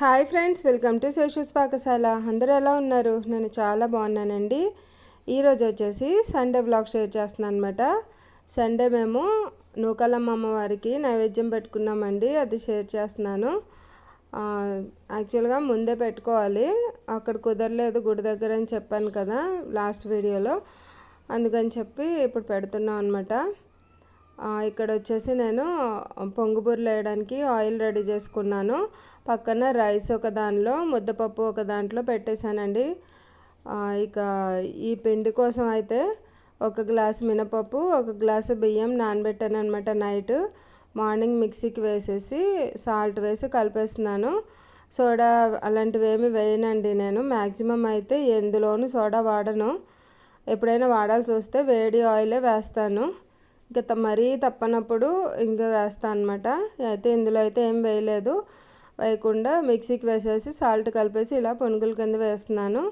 Hi friends welcome to Seshu's Pakasala. అందరూ ఎలా ఉన్నారు? నేను చాలా బాగున్నానండి. ఈరోజు వచ్చేసి సండే బ్లాగ్ షేర్ చేస్తున్నాను అనమాట సండే మేము నూకలమ్మ అమ్మవారికి నైవేద్యం పెట్టుకున్నామండి. అది షేర్ చేస్తున్నాను. యాక్చువల్గా ముందే పెట్టుకోవాలి. అక్కడ కుదరలేదు గుడి దగ్గర అని చెప్పాను కదా లాస్ట్ వీడియోలో. అందుకని చెప్పి ఇప్పుడు పెడుతున్నాం అనమాట ఇక్కడ వచ్చేసి నేను పొంగుబూరలు వేయడానికి ఆయిల్ రెడీ చేసుకున్నాను. పక్కన రైస్ ఒక దానిలో ముద్దపప్పు ఒక దాంట్లో పెట్టేశానండి. ఇక ఈ పిండి కోసం అయితే ఒక గ్లాసు మినపప్పు ఒక గ్లాసు బియ్యం నానబెట్టాను అనమాట నైట్. మార్నింగ్ మిక్సీకి వేసేసి సాల్ట్ వేసి కలిపేస్తున్నాను. సోడా అలాంటివి ఏమి వేయనండి నేను. మ్యాక్సిమం అయితే ఎందులోనూ సోడా వాడను. ఎప్పుడైనా వాడాల్సి వస్తే వేడి ఆయిలే వేస్తాను. ఇంకా మరీ తప్పనప్పుడు ఇంకా వేస్తాను అనమాట అయితే ఇందులో అయితే ఏం వేయలేదు. వేయకుండా మిక్సీకి వేసేసి సాల్ట్ కలిపేసి ఇలా పొనుగుల కింద వేస్తున్నాను.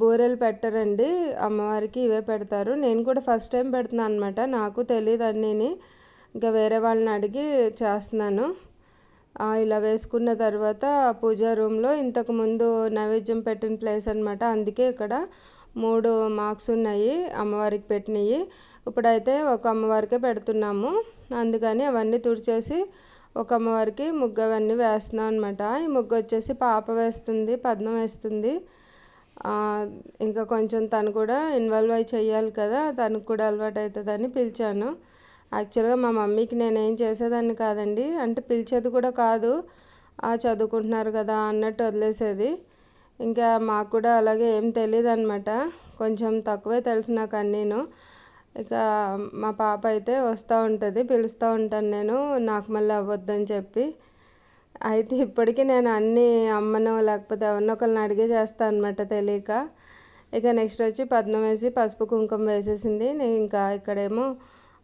బూరెలు పెట్టరండి. అమ్మవారికి ఇవే పెడతారు. నేను కూడా ఫస్ట్ టైం పెడుతున్నాను అనమాట నాకు తెలియదు అన్నీని. ఇంకా వేరే వాళ్ళని అడిగి చేస్తున్నాను. ఇలా వేసుకున్న తర్వాత పూజా రూమ్లో ఇంతకు ముందు నైవేద్యం పెట్టిన ప్లేస్ అనమాట అందుకే ఇక్కడ మూడు మార్క్స్ ఉన్నాయి అమ్మవారికి పెట్టినవి. ఇప్పుడైతే ఒక అమ్మవారికే పెడుతున్నాము. అందుకని అవన్నీ తుడిచేసి ఒక అమ్మవారికి ముగ్గు అవన్నీ వేస్తున్నాం అనమాట ఈ ముగ్గు వచ్చేసి పాప వేస్తుంది పద్మం వేస్తుంది. ఇంకా కొంచెం తను కూడా ఇన్వాల్వ్ అయి చేయాలి కదా తనకు కూడా అలవాటు అవుతుందని పిలిచాను. యాక్చువల్గా మా మమ్మీకి నేనేం చేసేదాన్ని కాదండి. అంటే పిలిచేది కూడా కాదు ఆ చదువుకుంటున్నారు కదా అన్నట్టు వదిలేసేది. ఇంకా మాకు కూడా అలాగే ఏం తెలియదు అనమాట కొంచెం తక్కువే తెలుసు నాకు అన్నీను. ఇక మా పాప అయితే వస్తూ ఉంటుంది పిలుస్తూ ఉంటాను నేను నాకు మళ్ళీ అవ్వద్దని చెప్పి. అయితే ఇప్పటికీ నేను అన్ని అమ్మను లేకపోతే ఎవరినో ఒకరిని అడిగే చేస్తాను అనమాట తెలియక. ఇక నెక్స్ట్ వచ్చి పద్మం వేసి పసుపు కుంకుమ వేసేసింది. నేను ఇంకా ఇక్కడేమో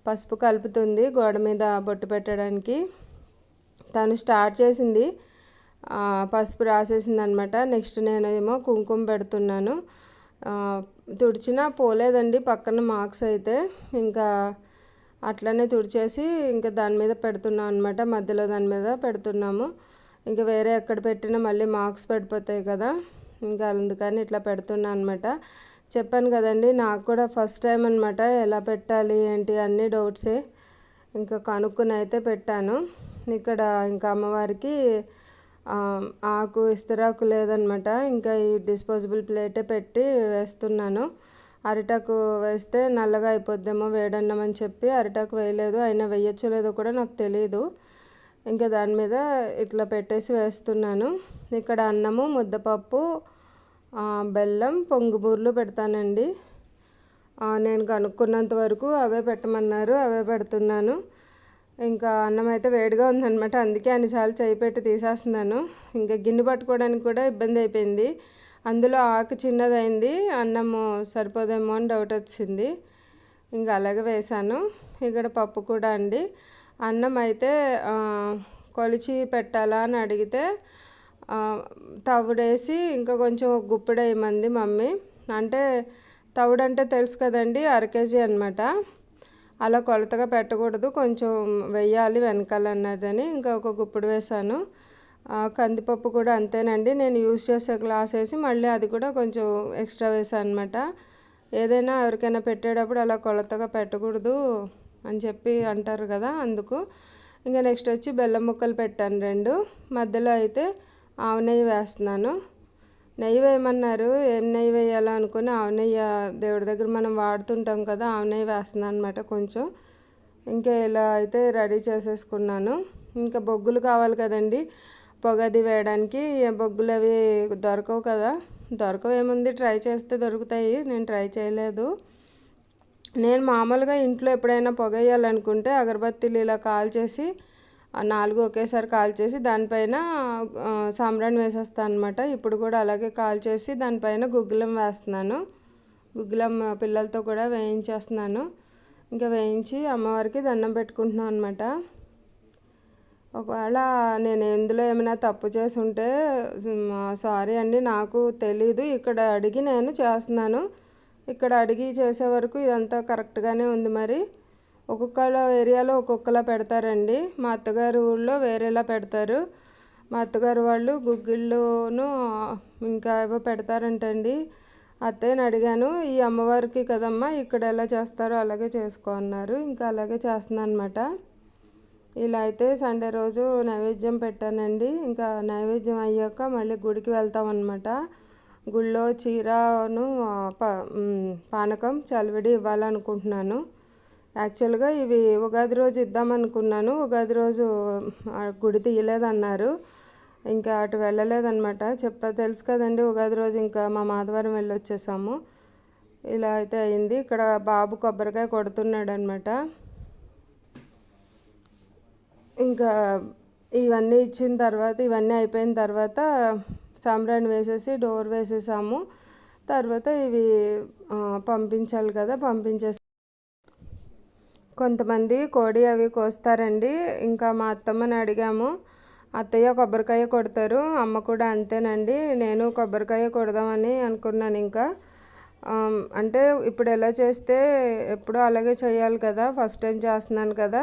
పసుపు కలుపుతుంది గోడ మీద బొట్టు పెట్టడానికి. తను స్టార్ట్ చేసింది పసుపు రాసేసింది అనమాట నెక్స్ట్ నేనేమో కుంకుమ పెడుతున్నాను. తుడిచినా పోలేదండి పక్కన మార్క్స్ అయితే. ఇంకా అట్లనే తుడిచేసి ఇంకా దాని మీద పెడుతున్నాం అనమాట మధ్యలో దాని మీద పెడుతున్నాము. ఇంకా వేరే ఎక్కడ పెట్టినా మళ్ళీ మార్క్స్ పడిపోతాయి కదా ఇంకా అందుకని ఇట్లా పెడుతున్నా అనమాట చెప్పాను కదండి నాకు కూడా ఫస్ట్ టైం అనమాట ఎలా పెట్టాలి ఏంటి అన్ని డౌట్సే. ఇంకా కనుక్కుని అయితే పెట్టాను. ఇక్కడ ఇంకా అమ్మవారికి ఆకు ఇస్తరాకు లేదనమాట. ఇంకా ఈ డిస్పోజబుల్ ప్లేటే పెట్టి వేస్తున్నాను. అరిటాకు వేస్తే నల్లగా అయిపోద్దేమో వేడన్నం అని చెప్పి అరిటాకు వేయలేదు. అయినా వేయచ్చో లేదో కూడా నాకు తెలియదు ఇంకా దాని మీద ఇట్లా పెట్టేసి వేస్తున్నాను. ఇక్కడ అన్నము ముద్దపప్పు బెల్లం పొంగుబూర్లు పెడతానండి. నేను కనుక్కున్నంత వరకు అవే పెట్టమన్నారు అవే పెడుతున్నాను. ఇంకా అన్నం అయితే వేడిగా ఉందన్నమాట. అందుకే అన్నిసార్లు చేయి పెట్టి తీసేస్తున్నాను. ఇంకా గిన్నె పట్టుకోవడానికి కూడా ఇబ్బంది అయిపోయింది. అందులో ఆకు చిన్నదైంది అన్నము సరిపోదేమో అని డౌట్ వచ్చింది. ఇంకా అలాగే వేసాను ఇక్కడ పప్పు కూడా అండి. అన్నం అయితే కొలిచి పెట్టాలా అని అడిగితే తవుడేసి ఇంకా కొంచెం గుప్పిడేయమంది మమ్మీ. అంటే తవుడంటే తెలుసు కదండి అర కేజీ అనమాట అలా కొలతగా పెట్టకూడదు. కొంచెం వెయ్యాలి వెనకాల అన్నదని ఇంకా ఒక గుప్పుడు వేసాను కందిపప్పు కూడా అంతేనండి. నేను యూజ్ చేసే గ్లాస్ వేసి మళ్ళీ అది కూడా కొంచెం ఎక్స్ట్రా వేసాను అనమాట ఏదైనా ఎవరికైనా పెట్టేటప్పుడు అలా కొలతగా పెట్టకూడదు అని చెప్పి అంటారు కదా అందుకు. ఇంకా నెక్స్ట్ వచ్చి బెల్లం ముక్కలు పెట్టాను రెండు. మధ్యలో అయితే ఆవు నెయ్యి వేస్తున్నాను. నెయ్యి వేయమన్నారు ఏం నెయ్యి వేయాలో అనుకుని ఆవు నెయ్యి దేవుడి దగ్గర మనం వాడుతుంటాం కదా ఆవు నెయ్యి వేస్తున్నాను అనమాట కొంచెం. ఇంకా ఇలా అయితే రెడీ చేసేసుకున్నాను. ఇంకా బొగ్గులు కావాలి కదండి. పొగది వేయడానికి బొగ్గులు అవి దొరకవు కదా. దొరకవు ఏముంది? ట్రై చేస్తే దొరుకుతాయి. నేను ట్రై చేయలేదు. నేను మామూలుగా ఇంట్లో ఎప్పుడైనా పొగ వేయాలనుకుంటే అగరబత్తీలు ఇలా కాల్చేసి చేసి నాలుగు ఒకేసారి కాల్చేసి దానిపైన ఆ, సాంబ్రాణి వేసేస్తాను అనమాట ఇప్పుడు కూడా అలాగే కాల్చేసి దానిపైన గుగ్గులం వేస్తున్నాను. గుగ్గులం పిల్లలతో కూడా వేయించేస్తున్నాను. ఇంకా వేయించి అమ్మవారికి దండం పెట్టుకుంటున్నాను అనమాట ఒకవేళ నేను ఎందులో ఏమైనా తప్పు చేసి ఉంటే సారీ అండి నాకు తెలీదు. ఇక్కడ అడిగి నేను చేస్తున్నాను. ఇక్కడ అడిగి చేసే వరకు ఇదంతా కరెక్ట్గానే ఉంది మరి. ఒక్కొక్కళ్ళ ఏరియాలో ఒక్కొక్కలా పెడతారండి. మా అత్తగారు ఊళ్ళో వేరేలా పెడతారు. మా అత్తగారు వాళ్ళు గుగ్గిళ్ళును ఇంకా ఏవో పెడతారంటండి. అత్తయ్యని అడిగాను ఈ అమ్మవారికి కదమ్మా ఇక్కడ ఎలా చేస్తారో అలాగే చేసుకో అన్నారు. ఇంకా అలాగే చేస్తున్నాను అనమాట ఇలా అయితే సండే రోజు నైవేద్యం పెట్టానండి. ఇంకా నైవేద్యం అయ్యాక మళ్ళీ గుడికి వెళ్తాం అనమాట గుళ్ళో చీరను ప పానకం చలివిడి ఇవ్వాలనుకుంటున్నాను. యాక్చువల్గా ఇవి ఉగాది రోజు ఇద్దామనుకున్నాను. ఉగాది రోజు గుడి తీయలేదన్నారు. ఇంకా అటు వెళ్ళలేదన్నమాట. చెప్ప తెలుసు కదండి ఉగాది రోజు ఇంకా మా మాధవరం వెళ్ళొచ్చేసాము. ఇలా అయితే అయింది. ఇక్కడ బాబు కొబ్బరికాయ కొడుతున్నాడు అనమాట ఇంకా ఇవన్నీ ఇచ్చిన తర్వాత ఇవన్నీ అయిపోయిన తర్వాత సాంబ్రాణి వేసేసి డోర్ వేసేసాము. తర్వాత ఇవి పంపించాలి కదా పంపించేసి కొంతమంది కోడి అవి కోస్తారండి. ఇంకా మా అత్తమ్మని అడిగాము అత్తయ్య కొబ్బరికాయ కొడతారు అమ్మ కూడా అంతేనండి నేను కొబ్బరికాయ కొడదామని అనుకున్నాను ఇంకా. అంటే ఇప్పుడు ఎలా చేస్తే ఎప్పుడూ అలాగే చేయాలి కదా ఫస్ట్ టైం చేస్తున్నాను కదా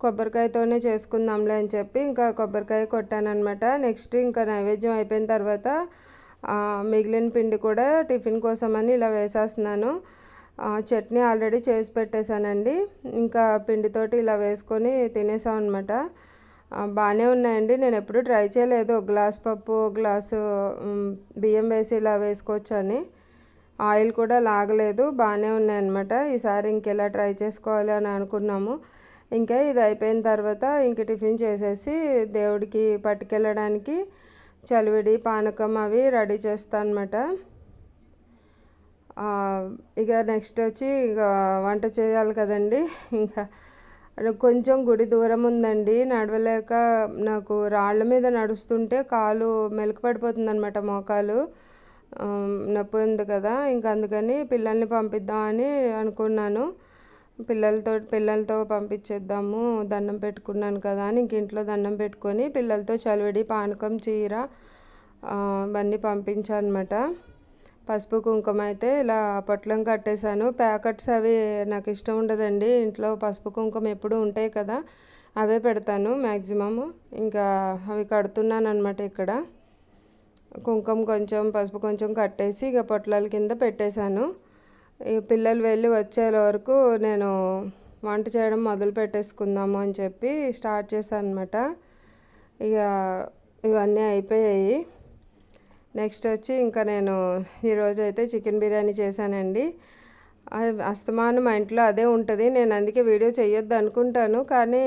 కొబ్బరికాయతోనే చేసుకుందాంలే అని చెప్పి ఇంకా కొబ్బరికాయ కొట్టానమాట నెక్స్ట్ ఇంకా నైవేద్యం అయిపోయిన తర్వాత మిగిలిన పిండి కూడా టిఫిన్ కోసమని ఇలా వేసేస్తున్నాను. చట్నీ ఆల్రెడీ చేసి పెట్టేశానండి. ఇంకా పిండితోటి ఇలా వేసుకొని తినేసాం అనమాట బాగానే ఉన్నాయండి. నేను ఎప్పుడు ట్రై చేయలేదు. ఒక గ్లాస్ పప్పు గ్లాసు బియ్యం వేసి ఇలా వేసుకోవచ్చని ఆయిల్ కూడా లాగలేదు. బాగానే ఉన్నాయన్నమాట ఈసారి ఇంకెలా ట్రై చేసుకోవాలి అని అనుకున్నాము. ఇంకా ఇది అయిపోయిన తర్వాత ఇంక టిఫిన్ చేసేసి దేవుడికి పట్టుకెళ్ళడానికి చలివిడి పానకం అవి రెడీ చేస్తాను అనమాట ఇక నెక్స్ట్ వచ్చి ఇక వంట చేయాలి కదండి. ఇంకా కొంచెం గుడి దూరం ఉందండి. నడవలేక నాకు రాళ్ళ మీద నడుస్తుంటే కాలు మెలకు పడిపోతుంది అనమాట మోకాలు నొప్పి ఉంది కదా ఇంకా అందుకని పిల్లల్ని పంపిద్దామని అనుకున్నాను. పిల్లలతో పిల్లలతో పంపించేద్దాము దండం పెట్టుకున్నాను కదా అని ఇంక ఇంట్లో దండం పెట్టుకొని పిల్లలతో చలివిడి పానకం చీర ఇవన్నీ పంపించాను పసుపు కుంకుమ అయితే ఇలా పొట్లం కట్టేశాను. ప్యాకెట్స్ అవి నాకు ఇష్టం ఉండదండి. ఇంట్లో పసుపు కుంకుమ ఎప్పుడు ఉంటాయి కదా అవే పెడతాను మ్యాక్సిమము ఇంకా అవి కడుతున్నాను అనమాట ఇక్కడ. కుంకుమ కొంచెం పసుపు కొంచెం కట్టేసి ఇక పొట్లాల కింద పెట్టేశాను. ఈ పిల్లలు వెళ్ళి వచ్చే వరకు నేను వంట చేయడం మొదలు పెట్టేసుకుందాము అని చెప్పి స్టార్ట్ చేశాను అనమాట ఇక ఇవన్నీ అయిపోయాయి. నెక్స్ట్ వచ్చి ఇంకా నేను ఈరోజు అయితే చికెన్ బిర్యానీ చేశానండి. అస్తమానం మా ఇంట్లో అదే ఉంటుంది. నేను అందుకే వీడియో చేయొద్దు అనుకుంటాను. కానీ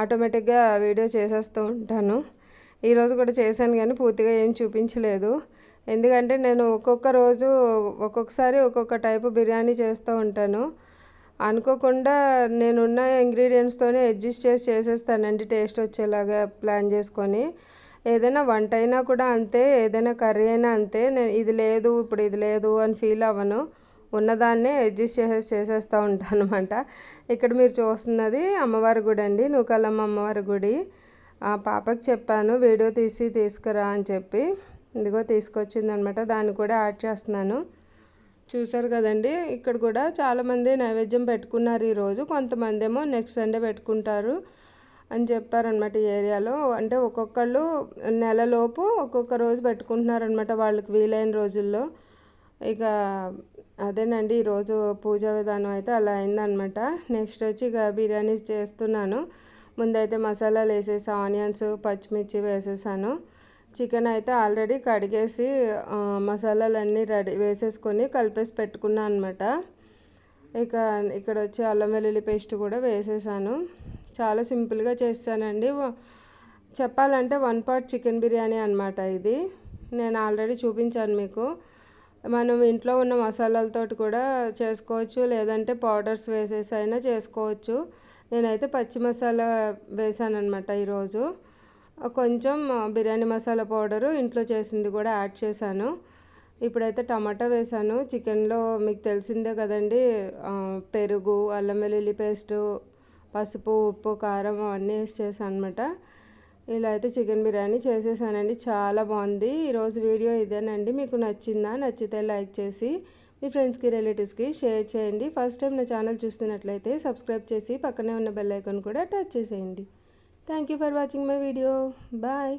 ఆటోమేటిక్గా వీడియో చేసేస్తూ ఉంటాను. ఈరోజు కూడా చేశాను కానీ పూర్తిగా ఏం చూపించలేదు. ఎందుకంటే నేను ఒక్కొక్క రోజు ఒక్కొక్కసారి ఒక్కొక్క టైపు బిర్యానీ చేస్తూ ఉంటాను. అనుకోకుండా నేనున్న ఇంగ్రీడియంట్స్తోనే అడ్జస్ట్ చేసి చేసేస్తానండి టేస్ట్ వచ్చేలాగా ప్లాన్ చేసుకొని. ఏదైనా వంట అయినా కూడా అంతే ఏదైనా కర్రీ అయినా అంతే. నేను ఇది లేదు ఇప్పుడు ఇది లేదు అని ఫీల్ అవ్వను. ఉన్నదాన్నే అడ్జస్ట్ చేసేసి చేసేస్తూ ఉంటాను అనమాట ఇక్కడ మీరు చూస్తున్నది అమ్మవారి గుడి అండి నూకాలమ్మ అమ్మవారి గుడి. ఆ పాపకి చెప్పాను వీడియో తీసి తీసుకురా అని చెప్పి. ఇదిగో తీసుకొచ్చింది అనమాట దాన్ని కూడా యాడ్ చేస్తున్నాను. చూసారు కదండి ఇక్కడ కూడా చాలామంది నైవేద్యం పెట్టుకున్నారు ఈరోజు. కొంతమంది ఏమో నెక్స్ట్ సండే పెట్టుకుంటారు. అని చెప్పారనమాట ఈ ఏరియాలో. అంటే ఒక్కొక్కళ్ళు నెలలోపు ఒక్కొక్క రోజు పెట్టుకుంటున్నారనమాట వాళ్ళకి వీలైన రోజుల్లో. ఇక అదేనండి ఈరోజు పూజా విధానం అయితే అలా అయిందనమాట నెక్స్ట్ వచ్చి ఇక బిర్యానీస్ చేస్తున్నాను. ముందైతే మసాలాలు వేసేసి ఆనియన్స్ పచ్చిమిర్చి వేసేసాను. చికెన్ అయితే ఆల్రెడీ కడిగేసి మసాలాలన్నీ రెడీ వేసేసుకొని కలిపేసి పెట్టుకున్నాను అనమాట ఇక ఇక్కడ వచ్చి అల్లం వెల్లుల్లి పేస్ట్ కూడా వేసేసాను. చాలా సింపుల్గా చేస్తానండి. చెప్పాలంటే వన్ పార్ట్ చికెన్ బిర్యానీ అనమాట ఇది. నేను ఆల్రెడీ చూపించాను మీకు. మనం ఇంట్లో ఉన్న మసాలాలతో కూడా చేసుకోవచ్చు లేదంటే పౌడర్స్ వేసేసి అయినా చేసుకోవచ్చు. నేనైతే పచ్చి మసాలా వేసాను అనమాట ఈరోజు. కొంచెం బిర్యానీ మసాలా పౌడరు ఇంట్లో చేసింది కూడా యాడ్ చేశాను. ఇప్పుడైతే టమాటా వేసాను. చికెన్లో మీకు తెలిసిందే కదండి పెరుగు అల్లం వెల్లుల్లి పేస్టు పసుపు ఉప్పు కారం అవన్నీ వేసి చేశాను అనమాట ఇలా అయితే చికెన్ బిర్యానీ చేసేసానండి. చాలా బాగుంది. ఈరోజు వీడియో ఇదేనండి. మీకు నచ్చిందా నచ్చితే లైక్ చేసి మీ ఫ్రెండ్స్కి రిలేటివ్స్కి షేర్ చేయండి. ఫస్ట్ టైం నా ఛానల్ చూస్తున్నట్లయితే సబ్స్క్రైబ్ చేసి పక్కనే ఉన్న బెల్ ఐకాన్ కూడా టచ్ చేసేయండి. Thank you for watching my video. Bye.